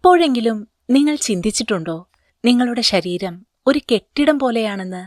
എപ്പോഴെങ്കിലും നിങ്ങൾ ചിന്തിച്ചിട്ടുണ്ടോ? നിങ്ങളുടെ ശരീരം ഒരു കെട്ടിടം പോലെയാണെന്ന്?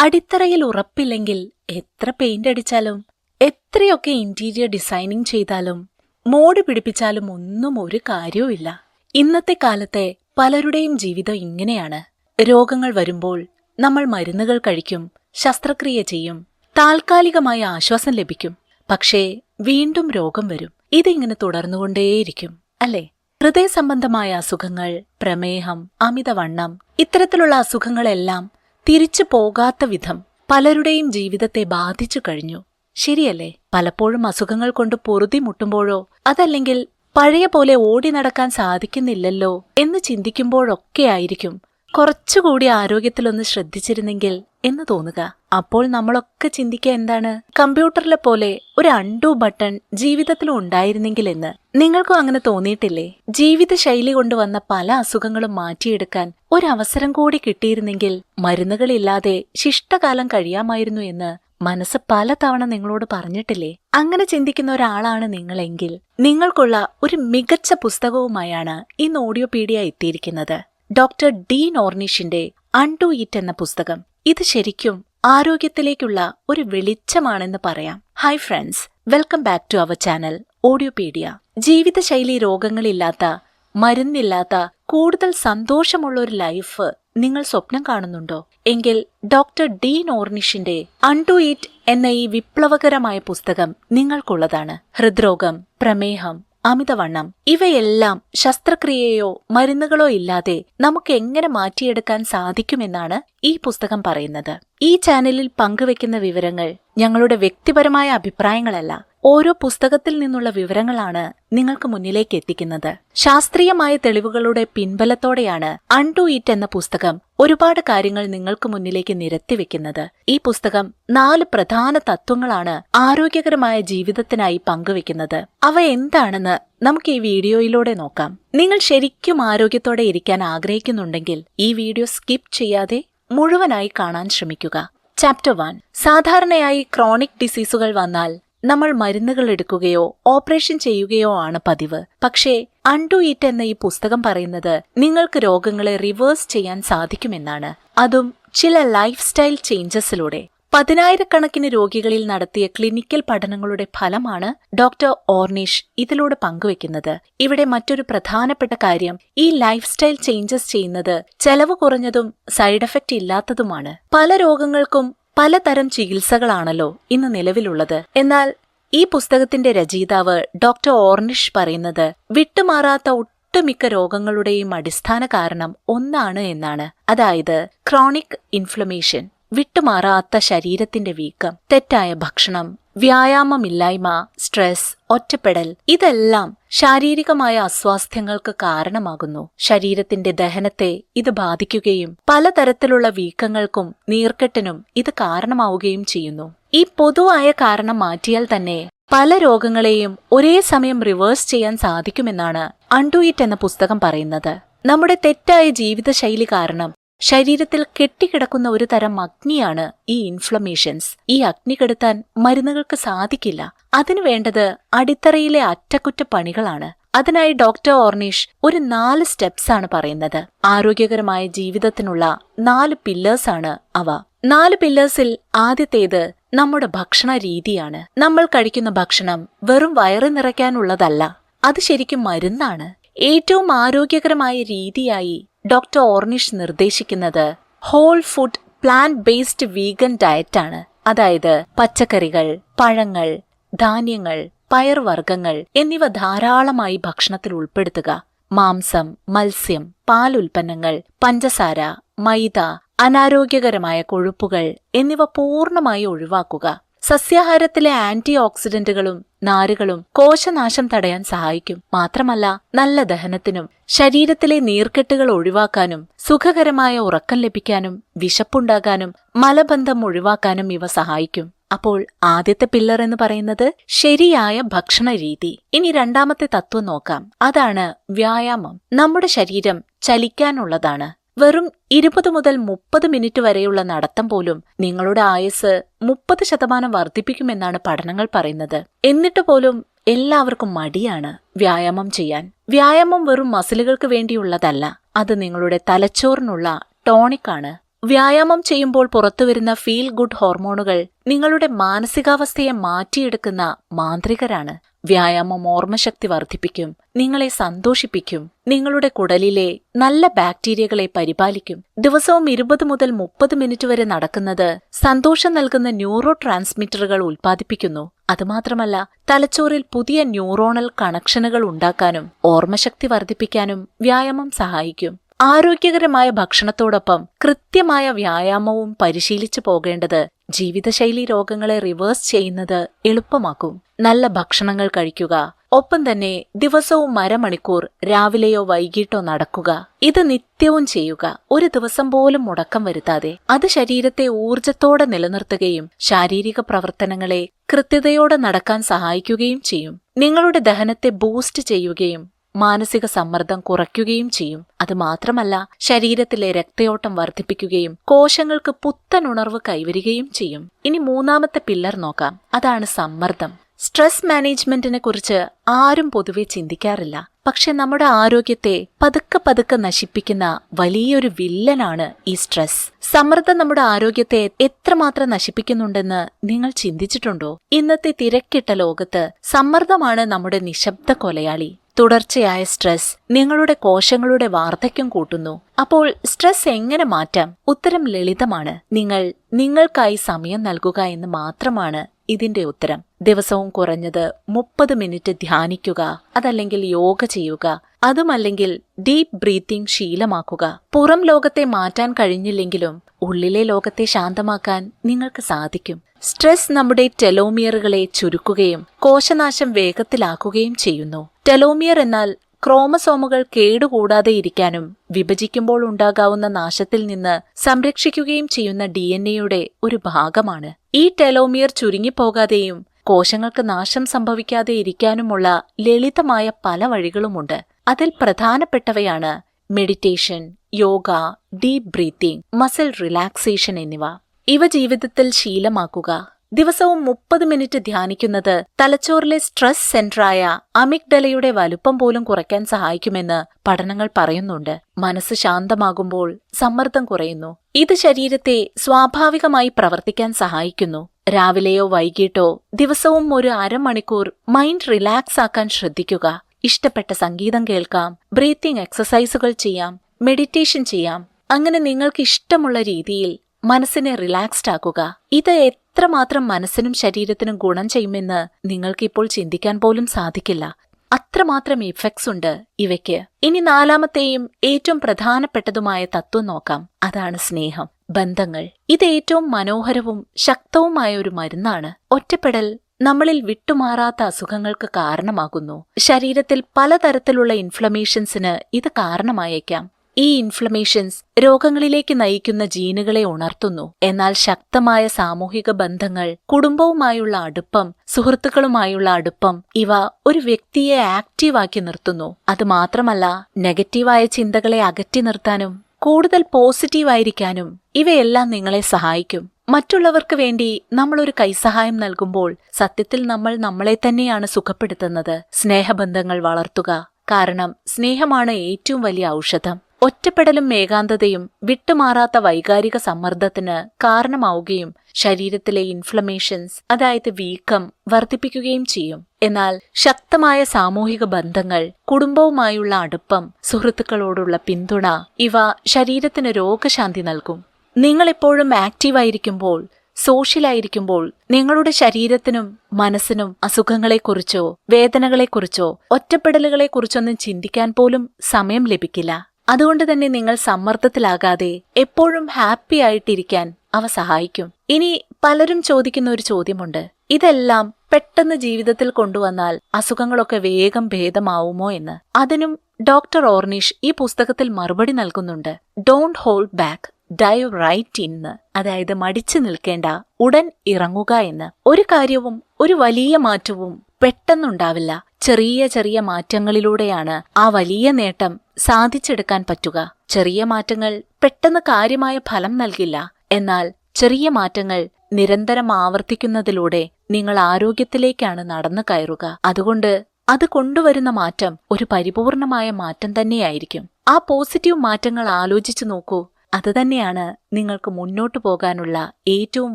അടിത്തറയിൽ ഉറപ്പില്ലെങ്കിൽ എത്ര പെയിന്റ് അടിച്ചാലും എത്രയൊക്കെ ഇന്റീരിയർ ഡിസൈനിങ് ചെയ്താലും മോഡ് പിടിപ്പിച്ചാലും ഒന്നും ഒരു കാര്യവുമില്ല. ഇന്നത്തെ കാലത്തെ പലരുടെയും ജീവിതം ഇങ്ങനെയാണ്. രോഗങ്ങൾ വരുമ്പോൾ നമ്മൾ മരുന്നുകൾ കഴിക്കും ശസ്ത്രക്രിയ ചെയ്യും താൽക്കാലികമായ ആശ്വാസം ലഭിക്കും. പക്ഷേ വീണ്ടും രോഗം വരും. ഇതിങ്ങനെ തുടർന്നുകൊണ്ടേയിരിക്കും അല്ലേ? ഹൃദയ സംബന്ധമായ അസുഖങ്ങൾ പ്രമേഹം അമിതവണ്ണം ഇത്തരത്തിലുള്ള അസുഖങ്ങളെല്ലാം തിരിച്ചു പോകാത്ത വിധം പലരുടെയും ജീവിതത്തെ ബാധിച്ചു കഴിഞ്ഞു. ശരിയല്ലേ? പലപ്പോഴും അസുഖങ്ങൾ കൊണ്ട് പൊറുതി മുട്ടുമ്പോഴോ അതല്ലെങ്കിൽ പഴയ പോലെ ഓടി നടക്കാൻ സാധിക്കുന്നില്ലല്ലോ എന്ന് ചിന്തിക്കുമ്പോഴൊക്കെയായിരിക്കും കുറച്ചുകൂടി ആരോഗ്യത്തിലൊന്ന് ശ്രദ്ധിച്ചിരുന്നെങ്കിൽ എന്ന് തോന്നുക. അപ്പോൾ നമ്മളൊക്കെ ചിന്തിക്കുക എന്താണ്? കമ്പ്യൂട്ടറിലെ പോലെ ഒരു അണ്ടു ബട്ടൺ ജീവിതത്തിലും ഉണ്ടായിരുന്നെങ്കിൽ എന്ന് നിങ്ങൾക്കും അങ്ങനെ തോന്നിയിട്ടില്ലേ? ജീവിത ശൈലി കൊണ്ടുവന്ന പല അസുഖങ്ങളും മാറ്റിയെടുക്കാൻ ഒരവസരം കൂടി കിട്ടിയിരുന്നെങ്കിൽ മരുന്നുകളില്ലാതെ ശിഷ്ടകാലം കഴിയാമായിരുന്നു എന്ന് മനസ്സ് പലതവണ നിങ്ങളോട് പറഞ്ഞിട്ടില്ലേ? അങ്ങനെ ചിന്തിക്കുന്ന ഒരാളാണ് നിങ്ങളെങ്കിൽ നിങ്ങൾക്കുള്ള ഒരു മികച്ച പുസ്തകവുമായാണ് ഇന്ന് ഓഡിയോപീഡിയ എത്തിയിരിക്കുന്നത്. ഡോക്ടർ ഡീൻ നോർണിഷിന്റെ അൺടു ഇറ്റ് എന്ന പുസ്തകം. ഇത് ശരിക്കും ആരോഗ്യത്തിലേക്കുള്ള ഒരു വെളിച്ചമാണെന്ന് പറയാം. Hi friends welcome back to our channel Audiopedia ജീവിതശൈലി രോഗങ്ങളില്ലാത്ത മരുന്നില്ലാത്ത കൂടുതൽ സന്തോഷമുള്ള ഒരു ലൈഫ് നിങ്ങൾ സ്വപ്നം കാണുന്നുണ്ടോ? എങ്കിൽ ഡോക്ടർ ഡീൻ നോർണിഷിന്റെ അൺടു ഇറ്റ് എന്ന ഈ വിപ്ലവകരമായ പുസ്തകം നിങ്ങൾക്കുള്ളതാണ്. ഹൃദ്രോഗം പ്രമേഹം അമിതവണ്ണം. ഇവയെല്ലാം ശസ്ത്രക്രിയയോ മരുന്നുകളോ ഇല്ലാതെ നമുക്ക് എങ്ങനെ മാറ്റിയെടുക്കാൻ സാധിക്കുമെന്നാണ് ഈ പുസ്തകം പറയുന്നത്. ഈ ചാനലിൽ പങ്കുവെക്കുന്ന വിവരങ്ങൾ ഞങ്ങളുടെ വ്യക്തിപരമായ അഭിപ്രായങ്ങളല്ല. ഓരോ പുസ്തകത്തിൽ നിന്നുള്ള വിവരങ്ങളാണ് നിങ്ങൾക്ക് മുന്നിലേക്ക് എത്തിക്കുന്നത്. ശാസ്ത്രീയമായ തെളിവുകളുടെ പിൻബലത്തോടെയാണ് അൺഡു ഇറ്റ് എന്ന പുസ്തകം ഒരുപാട് കാര്യങ്ങൾ നിങ്ങൾക്ക് മുന്നിലേക്ക് നിരത്തിവെക്കുന്നത് ഈ പുസ്തകം നാല് പ്രധാന തത്വങ്ങളാണ് ആരോഗ്യകരമായ ജീവിതത്തിനായി പങ്കുവെക്കുന്നത് അവ എന്താണെന്ന് നമുക്ക് ഈ വീഡിയോയിലൂടെ നോക്കാം. നിങ്ങൾ ശരിക്കും ആരോഗ്യത്തോടെ ഇരിക്കാൻ ആഗ്രഹിക്കുന്നുണ്ടെങ്കിൽ ഈ വീഡിയോ സ്കിപ്പ് ചെയ്യാതെ മുഴുവനായി കാണാൻ ശ്രമിക്കുക. ചാപ്റ്റർ വൺ സാധാരണയായി ക്രോണിക് ഡിസീസുകൾ വന്നാൽ നമ്മൾ മരുന്നുകൾ എടുക്കുകയോ ഓപ്പറേഷൻ ചെയ്യുകയോ ആണ് പതിവ്. പക്ഷേ അൺടു ഇറ്റ് എന്ന ഈ പുസ്തകം പറയുന്നത് നിങ്ങൾക്ക് രോഗങ്ങളെ റിവേഴ്സ് ചെയ്യാൻ സാധിക്കുമെന്നാണ്. അതും ചില ലൈഫ് സ്റ്റൈൽ ചേഞ്ചസിലൂടെ പതിനായിരക്കണക്കിന് രോഗികളിൽ നടത്തിയ ക്ലിനിക്കൽ പഠനങ്ങളുടെ ഫലമാണ് ഡോക്ടർ ഓർണിഷ് ഇതിലൂടെ പങ്കുവെക്കുന്നത് ഇവിടെ മറ്റൊരു പ്രധാനപ്പെട്ട കാര്യം ഈ ലൈഫ് സ്റ്റൈൽ ചേഞ്ചസ് ചെയ്യുന്നത് ചെലവ് കുറഞ്ഞതും സൈഡ് എഫക്റ്റ് ഇല്ലാത്തതുമാണ്. പല രോഗങ്ങൾക്കും പലതരം ചികിത്സകളാണല്ലോ ഇന്ന് നിലവിലുള്ളത്. എന്നാൽ ഈ പുസ്തകത്തിന്റെ രചയിതാവ് ഡോക്ടർ ഓർണിഷ് പറയുന്നത് വിട്ടുമാറാത്ത ഒട്ടുമിക്ക രോഗങ്ങളുടെയും അടിസ്ഥാന കാരണം ഒന്നാണ് എന്നാണ്. അതായത് ക്രോണിക് ഇൻഫ്ലമേഷൻ. വിട്ടുമാറാത്ത ശരീരത്തിന്റെ വീക്കം തെറ്റായ ഭക്ഷണം വ്യായാമമില്ലായ്മ സ്ട്രെസ് ഒറ്റപ്പെടൽ ഇതെല്ലാം ശാരീരികമായ അസ്വാസ്ഥ്യങ്ങൾക്ക് കാരണമാകുന്നു. ശരീരത്തിന്റെ ദഹനത്തെ ഇത് ബാധിക്കുകയും പലതരത്തിലുള്ള വീക്കങ്ങൾക്കും നീർക്കെട്ടിനും ഇത് കാരണമാവുകയും ചെയ്യുന്നു. ഈ പൊതുവായ കാരണം മാറ്റിയാൽ തന്നെ പല രോഗങ്ങളെയും ഒരേ സമയം റിവേഴ്സ് ചെയ്യാൻ സാധിക്കുമെന്നാണ് അൺഡു ഇറ്റ് എന്ന പുസ്തകം പറയുന്നത്. നമ്മുടെ തെറ്റായ ജീവിതശൈലി കാരണം ശരീരത്തിൽ കെട്ടിക്കിടക്കുന്ന ഒരു തരം അഗ്നിയാണ് ഈ ഇൻഫ്ലമേഷൻസ് ഈ അഗ്നി കെടുത്താൻ മരുന്നുകൾക്ക് സാധിക്കില്ല. അതിനു വേണ്ടത് അടിത്തറയിലെ അറ്റകുറ്റപ്പണികളാണ്. അതിനായി ഡോക്ടർ ഓർണിഷ് ഒരു നാല് സ്റ്റെപ്സ് ആണ് പറയുന്നത്. ആരോഗ്യകരമായ ജീവിതത്തിനുള്ള നാല് പില്ലേഴ്സ് ആണ് അവ. നാല് പില്ലേഴ്സിൽ ആദ്യത്തേത് നമ്മുടെ ഭക്ഷണ രീതിയാണ്. നമ്മൾ കഴിക്കുന്ന ഭക്ഷണം വെറും വയറ് നിറയ്ക്കാനുള്ളതല്ല. അത് ശരിക്കും മരുന്നാണ്. ഏറ്റവും ആരോഗ്യകരമായ രീതിയായി ഡോക്ടർ ഓർണിഷ് നിർദ്ദേശിക്കുന്നത് whole food plant based vegan ഡയറ്റാണ്. അതായത് പച്ചക്കറികൾ പഴങ്ങൾ ധാന്യങ്ങൾ പയർവർഗങ്ങൾ എന്നിവ ധാരാളമായി ഭക്ഷണത്തിൽ ഉൾപ്പെടുത്തുക. മാംസം മത്സ്യം പാൽ ഉൽപ്പന്നങ്ങൾ പഞ്ചസാര മൈദ അനാരോഗ്യകരമായ കൊഴുപ്പുകൾ എന്നിവ പൂർണമായി ഒഴിവാക്കുക. സസ്യാഹാരത്തിലെ ആന്റി ഓക്സിഡന്റുകളും നാരുകളും കോശനാശം തടയാൻ സഹായിക്കും. മാത്രമല്ല നല്ല ദഹനത്തിനും ശരീരത്തിലെ നീർക്കെട്ടുകൾ ഒഴിവാക്കാനും സുഖകരമായ ഉറക്കം ലഭിക്കാനും വിശപ്പുണ്ടാകാനും മലബന്ധം ഒഴിവാക്കാനും ഇവ സഹായിക്കും. അപ്പോൾ ആദ്യത്തെ പില്ലർ എന്ന് പറയുന്നത് ശരിയായ ഭക്ഷണ രീതി ഇനി രണ്ടാമത്തെ തത്വം നോക്കാം. അതാണ് വ്യായാമം. നമ്മുടെ ശരീരം ചലിക്കാനുള്ളതാണ്. വെറും ഇരുപത് മുതൽ മുപ്പത് മിനിറ്റ് വരെയുള്ള നടത്തം പോലും നിങ്ങളുടെ ആയുസ് മുപ്പത് ശതമാനം വർദ്ധിപ്പിക്കുമെന്നാണ് പഠനങ്ങൾ പറയുന്നത്. എന്നിട്ട് പോലും എല്ലാവർക്കും മടിയാണ് വ്യായാമം ചെയ്യാൻ. വ്യായാമം വെറും മസിലുകൾക്ക് വേണ്ടിയുള്ളതല്ല അത് നിങ്ങളുടെ തലച്ചോറിനുള്ള ടോണിക്കാണ്. വ്യായാമം ചെയ്യുമ്പോൾ പുറത്തുവരുന്ന ഫീൽ ഗുഡ് ഹോർമോണുകൾ നിങ്ങളുടെ മാനസികാവസ്ഥയെ മാറ്റിയെടുക്കുന്ന മാന്ത്രികരാണ്. വ്യായാമം ഓർമ്മശക്തി വർദ്ധിപ്പിക്കും നിങ്ങളെ സന്തോഷിപ്പിക്കും നിങ്ങളുടെ കുടലിലെ നല്ല ബാക്ടീരിയകളെ പരിപാലിക്കും. ദിവസവും ഇരുപത് മുതൽ മുപ്പത് മിനിറ്റ് വരെ നടക്കുന്നത് സന്തോഷം നൽകുന്ന ന്യൂറോ ട്രാൻസ്മിറ്ററുകൾ ഉൽപ്പാദിപ്പിക്കുന്നു. അതുമാത്രമല്ല തലച്ചോറിൽ പുതിയ ന്യൂറോണൽ കണക്ഷനുകൾ ഉണ്ടാക്കാനും ഓർമ്മശക്തി വർദ്ധിപ്പിക്കാനും വ്യായാമം സഹായിക്കും. ആരോഗ്യകരമായ ഭക്ഷണത്തോടൊപ്പം കൃത്യമായ വ്യായാമവും പരിശീലിച്ചു പോകേണ്ടത് ജീവിതശൈലി രോഗങ്ങളെ റിവേഴ്സ് ചെയ്യുന്നത് എളുപ്പമാക്കും. നല്ല ഭക്ഷണങ്ങൾ കഴിക്കുക. ഒപ്പം തന്നെ ദിവസവും അരമണിക്കൂർ രാവിലെയോ വൈകിട്ടോ നടക്കുക. ഇത് നിത്യവും ചെയ്യുക. ഒരു ദിവസം പോലും മുടക്കം വരുത്താതെ. അത് ശരീരത്തെ ഊർജത്തോടെ നിലനിർത്തുകയും ശാരീരിക പ്രവർത്തനങ്ങളെ കൃത്യതയോടെ നടക്കാൻ സഹായിക്കുകയും ചെയ്യും. നിങ്ങളുടെ ദഹനത്തെ ബൂസ്റ്റ് ചെയ്യുകയും മാനസിക സമ്മർദ്ദം കുറയ്ക്കുകയും ചെയ്യും. അത് മാത്രമല്ല ശരീരത്തിലെ രക്തയോട്ടം വർദ്ധിപ്പിക്കുകയും കോശങ്ങൾക്ക് പുത്തൻ ഉണർവ് കൈവരികയും ചെയ്യും. ഇനി മൂന്നാമത്തെ പില്ലർ നോക്കാം. അതാണ് സമ്മർദ്ദം. സ്ട്രെസ് മാനേജ്മെന്റിനെ കുറിച്ച് ആരും പൊതുവെ ചിന്തിക്കാറില്ല. പക്ഷെ നമ്മുടെ ആരോഗ്യത്തെ പതുക്കെ പതുക്കെ നശിപ്പിക്കുന്ന വലിയൊരു വില്ലനാണ് ഈ സ്ട്രെസ്. സമ്മർദ്ദം നമ്മുടെ ആരോഗ്യത്തെ എത്രമാത്രം നശിപ്പിക്കുന്നുണ്ടെന്ന് നിങ്ങൾ ചിന്തിച്ചിട്ടുണ്ടോ? ഇന്നത്തെ തിരക്കിട്ട ലോകത്ത് സമ്മർദ്ദമാണ് നമ്മുടെ നിശബ്ദ കൊലയാളി. തുടർച്ചയായ സ്ട്രെസ് നിങ്ങളുടെ കോശങ്ങളുടെ വാർദ്ധക്യം കൂട്ടുന്നു. അപ്പോൾ സ്ട്രെസ് എങ്ങനെ മാറ്റാം? ഉത്തരം ലളിതമാണ്. നിങ്ങൾ നിങ്ങൾക്കായി സമയം നൽകുക എന്ന് മാത്രമാണ് ഇതിന്റെ ഉത്തരം. ദിവസവും കുറഞ്ഞത് മുപ്പത് മിനിറ്റ് ധ്യാനിക്കുക അതല്ലെങ്കിൽ യോഗ ചെയ്യുക അതുമല്ലെങ്കിൽ ഡീപ് ബ്രീത്തിംഗ് ശീലമാക്കുക. പുറം ലോകത്തെ മാറ്റാൻ കഴിഞ്ഞില്ലെങ്കിലും ഉള്ളിലെ ലോകത്തെ ശാന്തമാക്കാൻ നിങ്ങൾക്ക് സാധിക്കും. സ്ട്രെസ് നമ്മുടെ ടെലോമിയറുകളെ ചുരുക്കുകയും കോശനാശം വേഗത്തിലാക്കുകയും ചെയ്യുന്നു. ടെലോമിയർ എന്നാൽ ക്രോമസോമുകൾ കേടുകൂടാതെ ഇരിക്കാനും വിഭജിക്കുമ്പോൾ ഉണ്ടാകാവുന്ന നാശത്തിൽ നിന്ന് സംരക്ഷിക്കുകയും ചെയ്യുന്ന ഡി എൻ എയുടെ ഒരു ഭാഗമാണ്. ഈ ടെലോമിയർ ചുരുങ്ങിപ്പോകാതെയും കോശങ്ങൾക്ക് നാശം സംഭവിക്കാതെ ഇരിക്കാനുമുള്ള ലളിതമായ പല വഴികളുമുണ്ട്. അതിൽ പ്രധാനപ്പെട്ടവയാണ് meditation yoga deep breathing muscle relaxation എന്നിവ. ഇവ ജീവിതത്തിൽ ശീലമാക്കുക. ദിവസവും മുപ്പത് മിനിറ്റ് ധ്യാനിക്കുന്നത് തലച്ചോറിലെ സ്ട്രെസ് സെന്ററായ അമിഗ്ഡലയുടെ വലുപ്പം പോലും കുറയ്ക്കാൻ സഹായിക്കുമെന്ന് പഠനങ്ങൾ പറയുന്നുണ്ട്. മനസ്സ് ശാന്തമാകുമ്പോൾ സമ്മർദ്ദം കുറയുന്നു. ഇത് ശരീരത്തെ സ്വാഭാവികമായി പ്രവർത്തിക്കാൻ സഹായിക്കുന്നു. രാവിലെയോ വൈകിട്ടോ ദിവസവും ഒരു അരമണിക്കൂർ മൈൻഡ് റിലാക്സ് ആക്കാൻ ശ്രദ്ധിക്കുക. ഇഷ്ടപ്പെട്ട സംഗീതം കേൾക്കാം ബ്രീത്തിങ് എക്സസൈസുകൾ ചെയ്യാം മെഡിറ്റേഷൻ ചെയ്യാം. അങ്ങനെ നിങ്ങൾക്ക് ഇഷ്ടമുള്ള രീതിയിൽ മനസ്സിനെ റിലാക്സ്ഡ് ആക്കുക. ഇത് എത്രമാത്രം മനസ്സിനും ശരീരത്തിനും ഗുണം ചെയ്യുമെന്ന് നിങ്ങൾക്ക് ഇപ്പോൾ ചിന്തിക്കാൻ പോലും സാധിക്കില്ല. അത്രമാത്രം ഇഫക്ട്സ് ഉണ്ട് ഇവയ്ക്ക്. ഇനി നാലാമത്തെയും ഏറ്റവും പ്രധാനപ്പെട്ടതുമായ തത്വം നോക്കാം. അതാണ് സ്നേഹം. ബന്ധങ്ങൾ. ഇത് ഏറ്റവും മനോഹരവും ശക്തവുമായ ഒരു മരുന്നാണ്. ഒറ്റപ്പെടൽ നമ്മളിൽ വിട്ടുമാറാത്ത അസുഖങ്ങൾക്ക് കാരണമാകുന്നു. ശരീരത്തിൽ പലതരത്തിലുള്ള ഇൻഫ്ലമേഷൻസിന് ഇത് കാരണമായേക്കാം. ഈ ഇൻഫ്ലമേഷൻസ് രോഗങ്ങളിലേക്ക് നയിക്കുന്ന ജീനുകളെ ഉണർത്തുന്നു. എന്നാൽ ശക്തമായ സാമൂഹിക ബന്ധങ്ങൾ കുടുംബവുമായുള്ള അടുപ്പം സുഹൃത്തുക്കളുമായുള്ള അടുപ്പം ഇവ ഒരു വ്യക്തിയെ ആക്റ്റീവാക്കി നിർത്തുന്നു. അത് മാത്രമല്ല നെഗറ്റീവായ ചിന്തകളെ അകറ്റി നിർത്താനും കൂടുതൽ പോസിറ്റീവായിരിക്കാനും ഇവയെല്ലാം നിങ്ങളെ സഹായിക്കും. മറ്റുള്ളവർക്ക് വേണ്ടി നമ്മൾ ഒരു കൈസഹായം നൽകുമ്പോൾ സത്യത്തിൽ നമ്മൾ നമ്മളെ തന്നെയാണ് സുഖപ്പെടുത്തുന്നത്. സ്നേഹബന്ധങ്ങൾ വളർത്തുക. കാരണം സ്നേഹമാണ് ഏറ്റവും വലിയ ഔഷധം. ഒറ്റപ്പെടലും ഏകാന്തതയും വിട്ടുമാറാത്ത വൈകാരിക സമ്മർദ്ദത്തിന് കാരണമാവുകയും ശരീരത്തിലെ ഇൻഫ്ലമേഷൻസ് അതായത് വീക്കം വർദ്ധിപ്പിക്കുകയും ചെയ്യും. എന്നാൽ ശക്തമായ സാമൂഹിക ബന്ധങ്ങൾ കുടുംബവുമായുള്ള അടുപ്പം സുഹൃത്തുക്കളോടുള്ള പിന്തുണ ഇവ ശരീരത്തിന് രോഗശാന്തി നൽകും. നിങ്ങളെപ്പോഴും ആക്റ്റീവായിരിക്കുമ്പോൾ സോഷ്യലായിരിക്കുമ്പോൾ നിങ്ങളുടെ ശരീരത്തിനും മനസ്സിനും അസുഖങ്ങളെക്കുറിച്ചോ വേദനകളെക്കുറിച്ചോ ഒറ്റപ്പെടലുകളെക്കുറിച്ചൊന്നും ചിന്തിക്കാൻ പോലും സമയം ലഭിക്കില്ല. അതുകൊണ്ട് തന്നെ നിങ്ങൾ സമ്മർദ്ദത്തിലാകാതെ എപ്പോഴും ഹാപ്പി ആയിട്ടിരിക്കാൻ അവ സഹായിക്കും. ഇനി പലരും ചോദിക്കുന്ന ഒരു ചോദ്യമുണ്ട്. ഇതെല്ലാം പെട്ടെന്ന് ജീവിതത്തിൽ കൊണ്ടുവന്നാൽ അസുഖങ്ങളൊക്കെ വേഗം ഭേദമാവുമോ എന്ന്. അതിനും ഡോക്ടർ ഓർണിഷ് ഈ പുസ്തകത്തിൽ മറുപടി നൽകുന്നുണ്ട്. Don't hold back dive right in അതായത് മടിച്ചു നിൽക്കേണ്ട ഉടൻ ഇറങ്ങുക എന്ന്. ഒരു കാര്യവും ഒരു വലിയ മാറ്റവും പെട്ടെന്നുണ്ടാവില്ല. ചെറിയ ചെറിയ മാറ്റങ്ങളിലൂടെയാണ് ആ വലിയ നേട്ടം സാധിച്ചെടുക്കാൻ പറ്റുക. ചെറിയ മാറ്റങ്ങൾ പെട്ടെന്ന് കാര്യമായ ഫലം നൽകില്ല. എന്നാൽ ചെറിയ മാറ്റങ്ങൾ നിരന്തരം ആവർത്തിക്കുന്നതിലൂടെ നിങ്ങൾ ആരോഗ്യത്തിലേക്കാണ് നടന്നു കയറുക. അതുകൊണ്ട് അത് കൊണ്ടുവരുന്ന മാറ്റം ഒരു പരിപൂർണമായ മാറ്റം തന്നെയായിരിക്കും. ആ പോസിറ്റീവ് മാറ്റങ്ങൾ ആലോചിച്ചു നോക്കൂ. അത് തന്നെയാണ് നിങ്ങൾക്ക് മുന്നോട്ടു പോകാനുള്ള ഏറ്റവും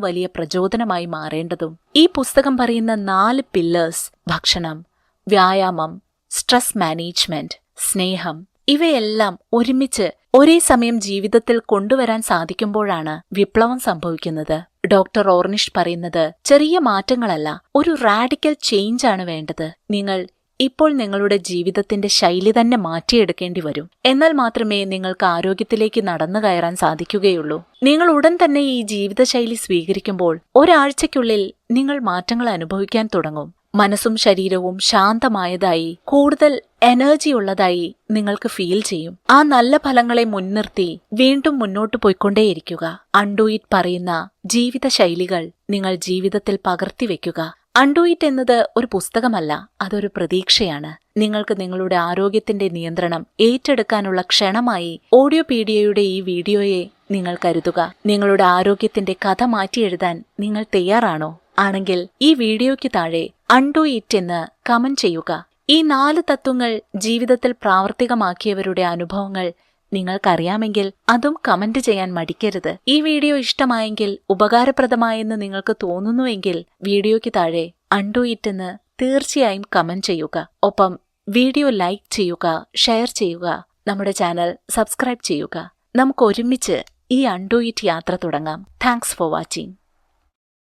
വലിയ പ്രചോദനമായി മാറേണ്ടതും. ഈ പുസ്തകം പറയുന്ന നാല് പില്ലേഴ്സ് ഭക്ഷണം വ്യായാമം സ്ട്രെസ് മാനേജ്മെന്റ് സ്നേഹം ഇവയെല്ലാം ഒരുമിച്ച് ഒരേ സമയം ജീവിതത്തിൽ കൊണ്ടുവരാൻ സാധിക്കുമ്പോഴാണ് വിപ്ലവം സംഭവിക്കുന്നത്. ഡോക്ടർ ഓർണിഷ് പറയുന്നത് ചെറിയ മാറ്റങ്ങളല്ല ഒരു റാഡിക്കൽ ചേഞ്ച് ആണ് വേണ്ടത്. നിങ്ങൾ ഇപ്പോൾ നിങ്ങളുടെ ജീവിതത്തിന്റെ ശൈലി തന്നെ മാറ്റിയെടുക്കേണ്ടി വരും. എന്നാൽ മാത്രമേ നിങ്ങൾക്ക് ആരോഗ്യത്തിലേക്ക് നടന്നു കയറാൻ സാധിക്കുകയുള്ളൂ. നിങ്ങൾ ഉടൻ തന്നെ ഈ ജീവിതശൈലി സ്വീകരിക്കുമ്പോൾ ഒരാഴ്ചയ്ക്കുള്ളിൽ നിങ്ങൾ മാറ്റങ്ങൾ അനുഭവിക്കാൻ തുടങ്ങും. മനസ്സും ശരീരവും ശാന്തമായതായി കൂടുതൽ എനർജി ഉള്ളതായി നിങ്ങൾക്ക് ഫീൽ ചെയ്യും. ആ നല്ല ഫലങ്ങളെ മുൻനിർത്തി വീണ്ടും മുന്നോട്ട് പോയിക്കൊണ്ടേയിരിക്കുക. അൺഡൂയിറ്റ് പറയുന്ന ജീവിത ശൈലികൾ നിങ്ങൾ ജീവിതത്തിൽ പകർത്തിവെക്കുക വയ്ക്കുക ഇറ്റ് എന്നത് ഒരു പുസ്തകമല്ല അതൊരു പ്രതീക്ഷയാണ്. നിങ്ങൾക്ക് നിങ്ങളുടെ ആരോഗ്യത്തിന്റെ നിയന്ത്രണം ഏറ്റെടുക്കാനുള്ള ക്ഷണമായി ഓഡിയോ പീഡിയയുടെ ഈ വീഡിയോയെ നിങ്ങൾ കരുതുക. നിങ്ങളുടെ ആരോഗ്യത്തിന്റെ കഥ മാറ്റിയെഴുതാൻ നിങ്ങൾ തയ്യാറാണോ? ആണെങ്കിൽ ഈ വീഡിയോയ്ക്ക് താഴെ അൺഡു ഇറ്റ് എന്ന് കമന്റ് ചെയ്യുക. ഈ നാല് തത്വങ്ങൾ ജീവിതത്തിൽ പ്രാവർത്തികമാക്കിയവരുടെ അനുഭവങ്ങൾ നിങ്ങൾക്കറിയാമെങ്കിൽ അതും കമന്റ് ചെയ്യാൻ മടിക്കരുത്. ഈ വീഡിയോ ഇഷ്ടമായെങ്കിൽ ഉപകാരപ്രദമായെന്ന് നിങ്ങൾക്ക് തോന്നുന്നുവെങ്കിൽ വീഡിയോയ്ക്ക് താഴെ അണ്ടു എന്ന് തീർച്ചയായും കമന്റ് ചെയ്യുക. ഒപ്പം വീഡിയോ ലൈക്ക് ചെയ്യുക ഷെയർ ചെയ്യുക നമ്മുടെ ചാനൽ സബ്സ്ക്രൈബ് ചെയ്യുക. നമുക്ക് ഒരുമിച്ച് ഈ അണ്ടു ഇറ്റ് യാത്ര തുടങ്ങാം. Thanks for watching.